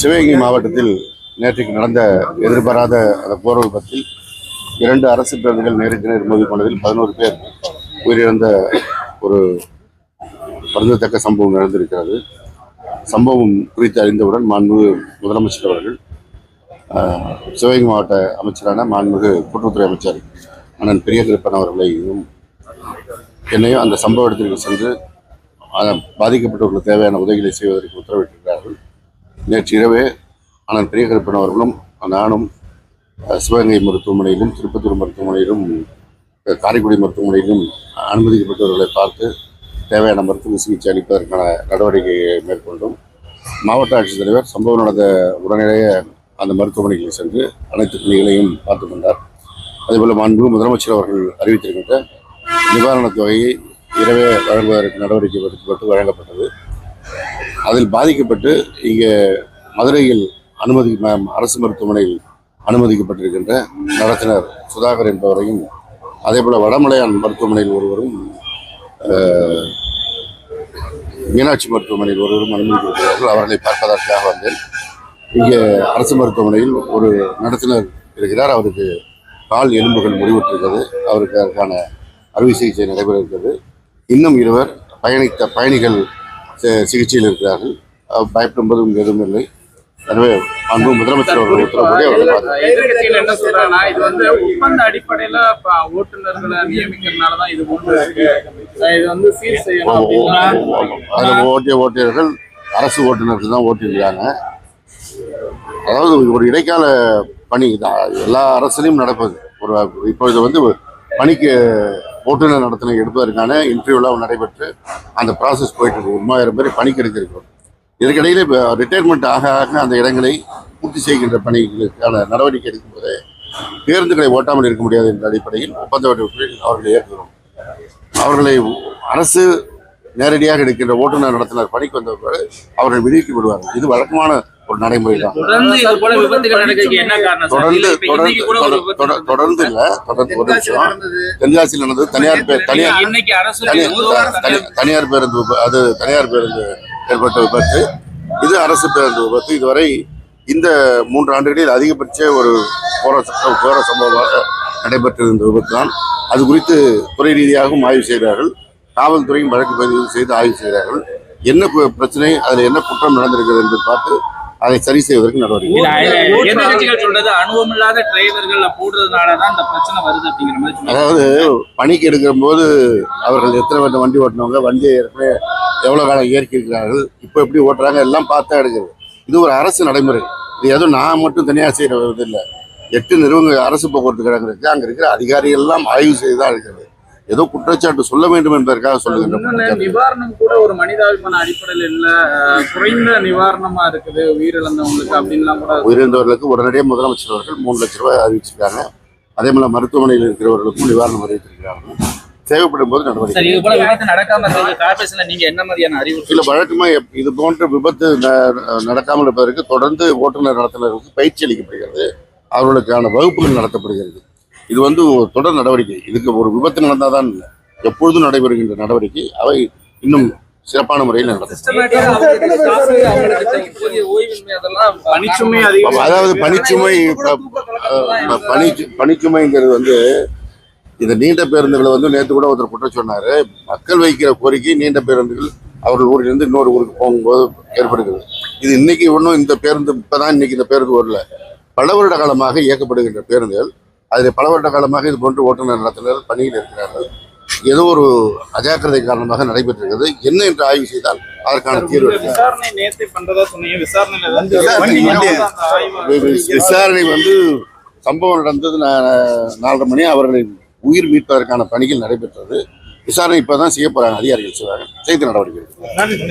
சிவகங்கை மாவட்டத்தில் நேற்றைக்கு நடந்த எதிர்பாராத அந்த போர் விபத்தில் இரண்டு அரசு பேருந்துகள் நேருக்கு நேர் மோதி கொண்டதில் பதினோரு பேர் உயிரிழந்த ஒரு வருந்தத்தக்க சம்பவம் நடந்திருக்கிறது. சம்பவம் குறித்து அறிந்தவுடன் மாண்புமிகு முதலமைச்சர் அவர்கள் சிவகங்கை மாவட்ட அமைச்சரான மாண்புமிகு கூட்டுறவுத்துறை அமைச்சர் அண்ணன் பெரிய திருப்பன் அவர்களையும் என்னையும் அந்த சம்பவ இடத்திற்கு சென்று பாதிக்கப்பட்டவர்களுக்கு தேவையான உதவிகளை செய்வதற்கு உத்தரவிட்டிருக்கிறார்கள். நேற்று இரவே அண்ணன் பெரியகருப்பன் அவர்களும் நானும் சிவகங்கை மருத்துவமனையிலும் திருப்பத்தூர் மருத்துவமனையிலும் காரைக்குடி மருத்துவமனையிலும் அனுமதிக்கப்பட்டவர்களை பார்த்து தேவையான மருத்துவ சிகிச்சை அளிப்பதற்கான நடவடிக்கையை மேற்கொண்டோம். மாவட்ட ஆட்சித்தலைவர் சம்பவம் நடந்த உடனடியே அந்த மருத்துவமனைகளில் சென்று அனைத்து பணிகளையும் பார்த்து கொண்டார். அதேபோல் மாண்பு முதலமைச்சர் அவர்கள் அறிவித்திருக்கின்ற நிவாரணத் தொகையை இரவே வழங்குவதற்கு நடவடிக்கை எடுக்கப்பட்டு வழங்கப்பட்டது. அதில் பாதிக்கப்பட்டு இங்கே மதுரையில் அனுமதி அரசு மருத்துவமனையில் அனுமதிக்கப்பட்டிருக்கின்ற நடத்தினர் சுதாகர் என்பவரையும் அதேபோல் வடமலையான் மருத்துவமனையில் ஒருவரும் மீனாட்சி மருத்துவமனையில் ஒருவரும் அனுமதிக்கப்பட்டிருக்கிறார்கள். அவர்களை பார்ப்பதற்காக வந்தேன். இங்கே அரசு மருத்துவமனையில் ஒரு நடத்தினர் இருக்கிறார். அவருக்கு கால் எலும்புகள் முடிவுற்றிருக்கிறது. அவருக்கு அதற்கான அறுவை சிகிச்சை நடைபெற இருக்கிறது. இன்னும் இருவர் பயணித்த பயணிகள் சிகிச்சையில் இருக்கிறார்கள். பயப்படும்போது இங்கு எதுவும் இல்லை. எனவே அன்பு முதலமைச்சர் அவர்கள் எதிர்கட்சிகள் என்ன சொல்றாங்கன்னா இது வந்து ஒப்பந்த அடிப்படையில ஓட்டுநர்களை நியமிக்கிறதுனாலதான் இது போன்று இருக்கு. இது வந்து சீர் செய்யணும் அப்படின்னா அதில் ஓட்டிய ஓட்டியவர்கள் அரசு ஓட்டுநர்கள் தான் ஓட்டியிருக்காங்க அதாவது ஒரு இடைக்கால பணி எல்லா அரசுலையும் நடப்பது. ஒரு இப்போ இது வந்து பணிக்கு ஓட்டுநர் நடத்தின எடுப்பதற்கான இன்டர்வியூலாம் நடைபெற்று அந்த ப்ராசஸ் போயிட்டு இருக்கு ஒரு மூவாயிரம் பேர் பணிக்கு எடுத்திருக்கிறோம். இதற்கிடையில் இப்போ ரிட்டையர்மெண்ட் ஆக ஆக அந்த இடங்களை பூர்த்தி செய்கின்ற பணிகளுக்கான நடவடிக்கை எடுக்கும்போது பேருந்துகளை ஓட்டாமல் இருக்க முடியாது என்ற அடிப்படையில் ஒப்பந்த வடிவத்தில் அவர்களை ஏற்கிறோம். அவர்களை அரசு நேரடியாக எடுக்கின்ற ஓட்டுநர் நடத்தினர் பணிக்கு வந்த பிறகு அவர்கள் விடுவிக்கப்படுவார்கள் இது வழக்கமான ஒரு நடைமுறை தான் தொடர்ந்து? தொடர்ந்து இல்ல, தொடர்ந்து ஒரு தொடர்- விபத்து தொடர்- தொடர்ந்து இல்ல. தொடர்ந்து ஒரு தென்காசியில நடந்தது. தனியார் பேர் தனியார் தனியார் தனி- தனியார் பேருந்து அது தனியார் பேருந்து ஏற்பட்ட விபத்து. இது அரசு பேருந்து விபத்து. இதுவரை இந்த மூன்று ஆண்டுகளில் அதிகபட்ச ஒரு போர போர சம்பவமாக நடைபெற்றது இந்த விபத்து தான் அது குறித்து துறை ரீதியாகவும் ஆய்வு செய்கிறார்கள் காவல்துறையும் வழக்கு பதிவு செய்து ஆய்வு செய்கிறார்கள் என்ன பிரச்சனை அதில் என்ன குற்றம் நடந்திருக்கிறது என்று பார்த்து அதை சரி செய்வதற்கு நடவடிக்கை. அதாவது பணிக்கு எடுக்கிற போது அவர்கள் எத்தனை வண்டி வண்டி ஓட்டினவங்க வண்டியை ஏற்கனவே எவ்வளோ காலம் இயற்கை இருக்கிறார்கள் இப்போ எப்படி ஓட்டுறாங்க எல்லாம் பார்த்தா எடுக்கிறது இது ஒரு அரசு நடைமுறை. இது எதுவும் நான் மட்டும் தனியாக செய்கிறது இல்லை எட்டு நிறுவன அரசு போக்குவரத்து கழகம் இருக்கு அங்கே இருக்கிற அதிகாரிகள் எல்லாம் ஆய்வு செய்து தான் இருக்கிறது. ஏதோ குற்றச்சாட்டு சொல்ல வேண்டும் என்பதற்காக சொல்லுகின்ற இன்னொன்னு குற்றச்சாட்டு. நிவாரணம் கூட ஒரு மனிதாபிமான அடிப்படையில் இல்ல குறைந்த நிவாரணமா இருக்குது உயிரிழந்தவங்களுக்கு அப்படின்லாம் கூட உயிரிழந்தவர்களுக்கு உடனடியாக முதலமைச்சர் அவர்கள் மூணு லட்ச ரூபாய் அறிவிச்சிருக்காங்க. அதே போல மருத்துவமனையில் இருக்கிறவர்களுக்கும் நிவாரணம் அறிவித்திருக்கிறார்கள். தேவைப்படும் போது நடவடிக்கை வழக்கமா இது போன்ற விபத்து நடக்காமல் இருப்பதற்கு தொடர்ந்து ஓட்டுநர் நடத்துனருக்கு பயிற்சி அளிக்கப்படுகிறது. அவர்களுக்கான வகுப்புகள் நடத்தப்படுகிறது. இது வந்து ஒரு தொடர் நடவடிக்கை. இதுக்கு ஒரு விபத்து நடந்தாதான் இல்லை எப்பொழுதும் நடைபெறுகின்ற நடவடிக்கை. அவை இன்னும் சிறப்பான முறையில் நடக்கும். பணிச்சுமை அதிகம். அதாவது பணிச்சுமை பணி பணிச்சுமைங்கிறது வந்து இந்த நீண்ட பேருந்துகளை வந்து நேற்று கூட ஒருத்தர் குற்றம் சொன்னாரு. மக்கள் வைக்கிற கோரிக்கை நீண்ட பேருந்துகள் அவர்கள் ஊரிலிருந்து இன்னொரு ஊருக்கு போகும்போது ஏற்படுகிறது. இது இன்னைக்கு ஒன்றும் இந்த பேருந்து இப்பதான் இன்னைக்கு இந்த பேருந்து வரல. பல வருட காலமாக இயக்கப்படுகின்ற பேருந்துகள். அதில் பல வருட காலமாக இது போன்று ஓட்டுநர் நடத்துனர் பணியில் இருக்கிறார்கள். ஏதோ ஒரு அஜாக்கிரதை காரணமாக நடைபெற்றிருக்கிறது. என்ன என்று ஆய்வு செய்தால் அதற்கான தீர்வு. விசாரணை வந்து சம்பவம் நடந்தது நாலரை மணி அவர்களை உயிர் மீட்பதற்கான பணிகள் நடைபெற்றது. விசாரணை இப்பதான் செய்ய போறாங்க அதிகாரிகள் செய்வாங்க செய்து நடவடிக்கை.